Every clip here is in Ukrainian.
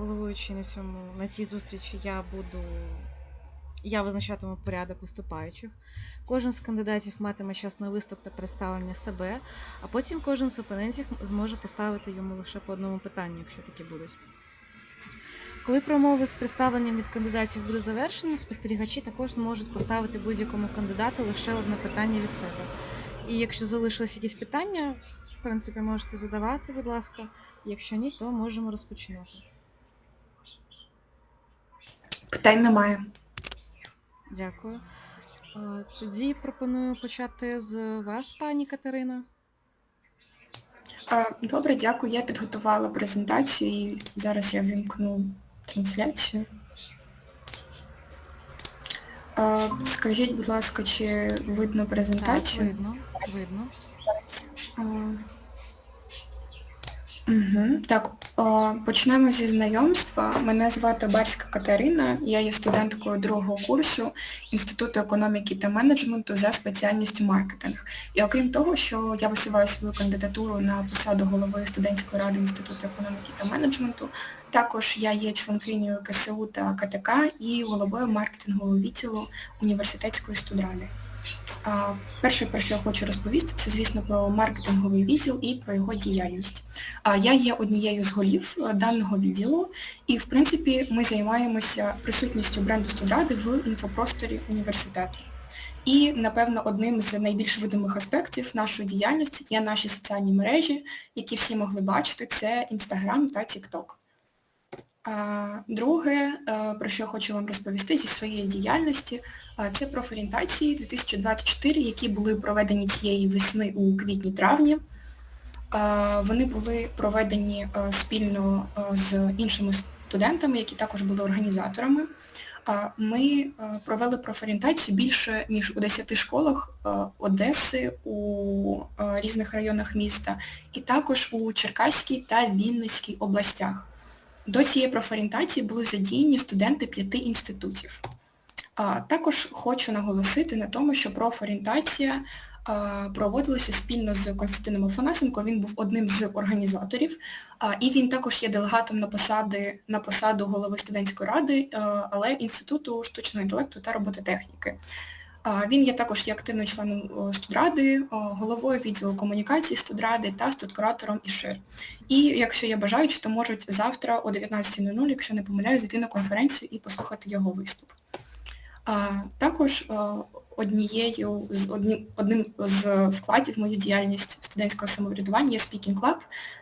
головуючий на цьому на цій зустрічі я буду. Я визначатиму порядок виступаючих. Кожен з кандидатів матиме час на виступ та представлення себе, а потім кожен з опонентів зможе поставити йому лише по одному питанню, якщо такі будуть. Коли промови з представленням від кандидатів буде завершено, спостерігачі також зможуть поставити будь-якому кандидату лише одне питання від себе. І якщо залишились якісь питання, в принципі, можете задавати, будь ласка. Якщо ні, то можемо розпочинати. Питань немає. Дякую. Е, Тоді пропоную почати з вас, пані Катерина. А, Добре, дякую. Я підготувала презентацію і зараз я вімкну трансляцію. А, Скажіть, будь ласка, чи видно Так, презентацію? видно, видно. Угу. Так, почнемо зі знайомства. Мене звати Барська Катерина, я є студенткою другого курсу Інституту економіки та менеджменту за спеціальністю маркетинг. І окрім того, що я висуваю свою кандидатуру на посаду голови студентської ради Інституту економіки та менеджменту, також я є членкинею КСУ та КТК і головою маркетингового відділу університетської студради. Перше, про що я хочу розповісти, це, звісно, про маркетинговий відділ і про його діяльність. Я є однією з голів е, даного відділу, і, в принципі, ми займаємося присутністю бренду Студради в інфопросторі університету. І, напевно, одним з найбільш видимих аспектів нашої діяльності є наші соціальні мережі, які всі могли бачити, це Instagram та TikTok. Друге, е, про що я хочу вам розповісти зі своєї діяльності, це профорієнтації 2024, які були проведені цієї весни у квітні-травні. Вони були проведені е, спільно е, з іншими студентами, які також були організаторами. Ми е, провели профорієнтацію більше, ніж у 10 школах е, Одеси, у е, різних районах міста, і також у Черкаській та Вінницькій областях. До цієї профорієнтації були задіяні студенти п'яти інститутів. Також хочу наголосити на тому, що профорієнтація проводилася спільно з Константином Афанасенко, він був одним з організаторів, і він також є делегатом на посади, на посаду голови студентської ради, але Інституту штучного інтелекту та робототехніки. Він є також є активним членом студради, головою відділу комунікації студради та студкуратором ІШИР. І якщо є бажаючі, то можуть завтра о 19.00, якщо не помиляю, зайти на конференцію і послухати його виступ. Також а, однією з одним, одним з вкладів в мою діяльність студентського самоврядування є Speaking Club.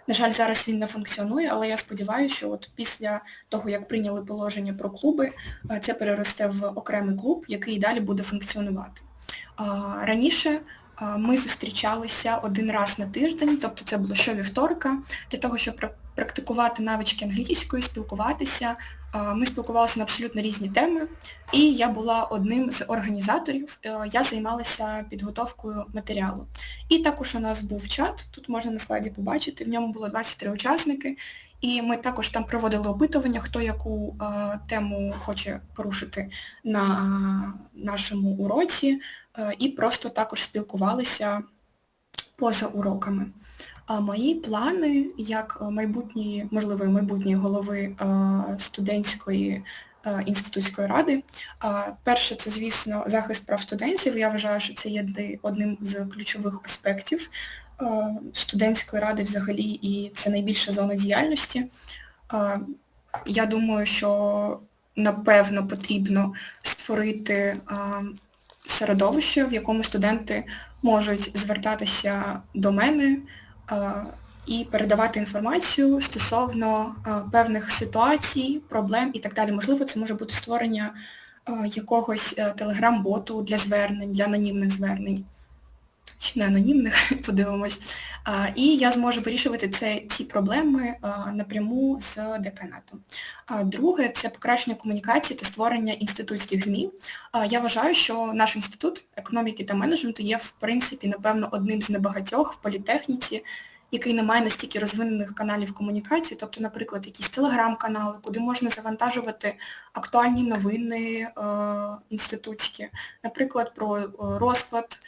На жаль, зараз він не функціонує, але я сподіваюся, що от після того, як прийняли положення про клуби, це переросте в окремий клуб, який далі буде функціонувати. Раніше ми зустрічалися один раз на тиждень, тобто це було щовівторка, для того, щоб практикувати навички англійської, спілкуватися. Ми спілкувалися на абсолютно різні теми, і я була одним з організаторів, Е, я займалася підготовкою матеріалу. І також у нас був чат, тут можна на слайді побачити, в ньому було 23 учасники, і ми також там проводили опитування, хто яку е, тему хоче порушити на нашому уроці, е, і просто також спілкувалися поза уроками. А мої плани як е, майбутньої, можливо, майбутньої голови е, студентської е, інститутської ради. Перше, це, звісно, захист прав студентів. Я вважаю, що це є одним з ключових аспектів студентської ради взагалі, і це найбільша зона діяльності. Я думаю, що напевно потрібно створити середовище, в якому студенти можуть звертатися до мене а, і передавати інформацію стосовно а, певних ситуацій, проблем і так далі. Можливо, це може бути створення а, якогось е, телеграм-боту для звернень, для анонімних звернень. Чи не анонімних, подивимось. І я зможу вирішувати це, ці проблеми напряму з деканатом. Друге, це покращення комунікації та створення інститутських ЗМІ. Я вважаю, що наш інститут економіки та менеджменту є, в принципі, напевно, одним з небагатьох в політехніці, який не має настільки розвинених каналів комунікації, тобто, наприклад, якісь телеграм-канали, куди можна завантажувати актуальні новини е, інститутські, наприклад, про е, розклад,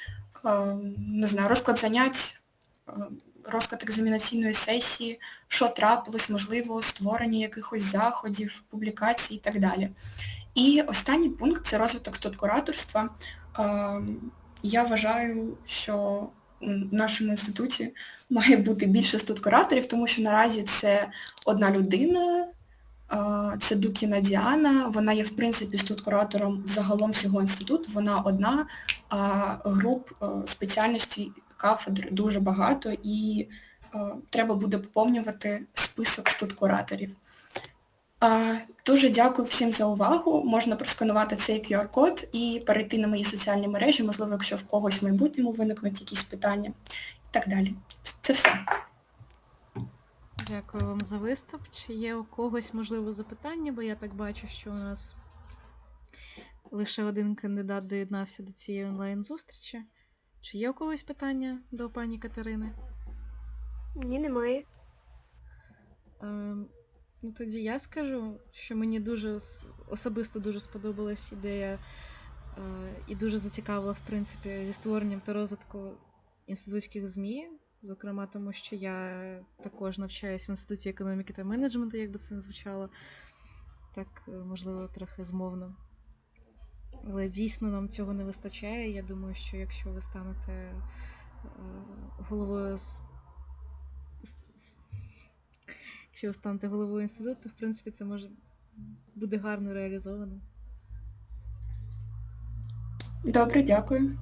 не знаю, розклад занять, е, розклад екзамінаційної сесії, що трапилось, можливо, створення якихось заходів, публікацій і так далі. І останній пункт це розвиток студкураторства. Е, Я вважаю, що в нашому інституті має бути більше студкураторів, тому що наразі це одна людина, це Дукіна Діана, вона є в принципі студкуратором загалом всього інституту, вона одна, а груп е, спеціальностей кафедр дуже багато і е, треба буде поповнювати список студкураторів. Дуже дякую всім за увагу. Можна просканувати цей QR-код і перейти на мої соціальні мережі, можливо, якщо в когось в майбутньому виникнуть якісь питання і так далі. Це все. Дякую вам за виступ. Чи є у когось, можливо, запитання, бо я так бачу, що у нас лише один кандидат доєднався до цієї онлайн-зустрічі. Чи є у когось питання до пані Катерини? Ні, немає. Ем, ну тоді я скажу, що мені дуже особисто дуже сподобалась ідея е, і дуже зацікавила, в принципі, зі створенням та розвитку інститутських ЗМІ, зокрема, тому що я також навчаюсь в інституті економіки та менеджменту, як би це не звучало, так, е, можливо, трохи змовно. Але дійсно нам цього не вистачає. Я думаю, що якщо ви станете е, головою Якщо ви станете головою інституту, то в принципі це може буде гарно реалізовано. Добре, дякую.